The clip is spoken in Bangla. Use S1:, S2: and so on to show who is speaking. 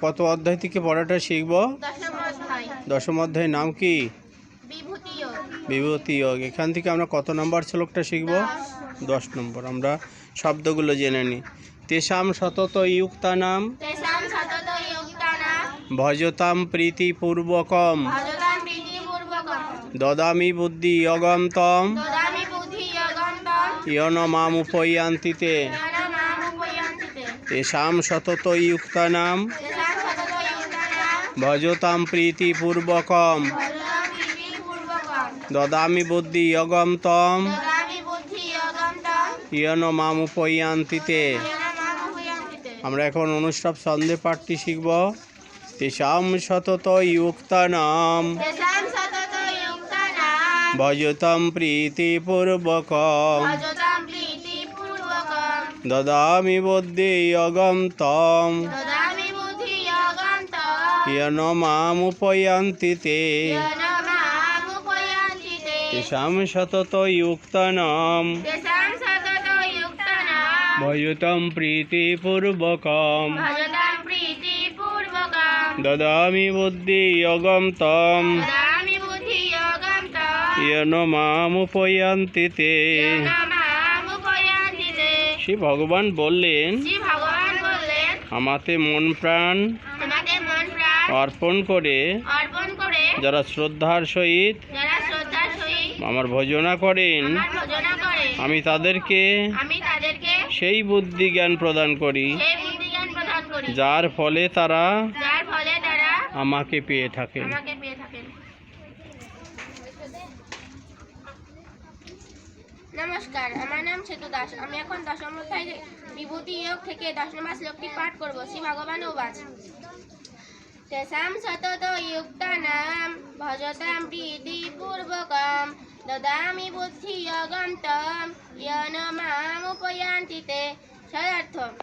S1: কত অধ্যায় থেকে পড়াটা শিখব?
S2: দশম অধ্যায়।
S1: অধ্যায়ের নাম কি?
S2: বিভূতি যোগ।
S1: এখান থেকে আমরা কত নম্বর শ্লোকটা শিখব? দশ। নম্বর। আমরা শব্দগুলো জেনে নিই। তেষাম সতত
S2: ইউক্তা নাম
S1: ভজতাম প্রীতিপূর্বকম। দদামি বুদ্ধি তম
S2: তম
S1: ইয়ন মাম উপয়ান্তিতে তেষাম সতত ইউক্তানাম ভজতাম প্রীতিপূর্বকম দদামি বুদ্ধি যোগম তম
S2: দদামি বুদ্ধি যোগম তম
S1: ইয়ন মাম উপয়ান্তিতে আমরা এখন অনুষ্ঠব সন্ধে পাঠটি শিখব। তেষাম সতত ইউক্তানাম ভজতাম প্রীতিপূর্বকম।
S2: ভজতাং প্রীতিপূর্বকম।
S1: দদামি বুদ্ধি যোগম তম
S2: দদামি বুদ্ধি যোগম তম
S1: ইয়ন মাম উপয়ান্তিতে তেষাম সতত ইউক্তানাম ভজতাম প্রীতিপূর্বকম দদামি বুদ্ধি যোগম তম
S2: দদামি বুদ্ধি যোগম তম
S1: ইয়ন মাম উপয়ান্তিতে
S2: জ্ঞানমামুপয়ন্তিতে
S1: শ্রী ভগবান বললেন
S2: শ্রী ভগবান বললেন
S1: আমাতে মন প্রাণ
S2: মন
S1: অর্পণ করে
S2: অর্পণ করে
S1: যারা শ্রদ্ধার সহিত আমার ভজনা করেন
S2: আমার ভজনা করে
S1: আমি তাদেরকে
S2: আমি তাদেরকে
S1: সেই বুদ্ধি জ্ঞান প্রদান করি
S2: সেই বুদ্ধি জ্ঞান প্রদান করি
S1: যার ফলে তারা
S2: যার ফলে তারা
S1: আমাকে পেয়ে থাকেন।
S2: আমাকে পেয়ে থাকেন। নমস্কার, আমার নাম সেতু দাস। আমি এখন দশম অধ্যায় বিভূতি যোগ থেকে দশ নম্বর শ্লোকটি পাঠ করব, শ্রী ভগবান উবাচ। তেষাং সতত যুক্তানাম ভজতাম প্রীতিপূর্বকম, দদামি বুদ্ধি ইয়ন মাম উপয়ান্তিতে সদার্থ।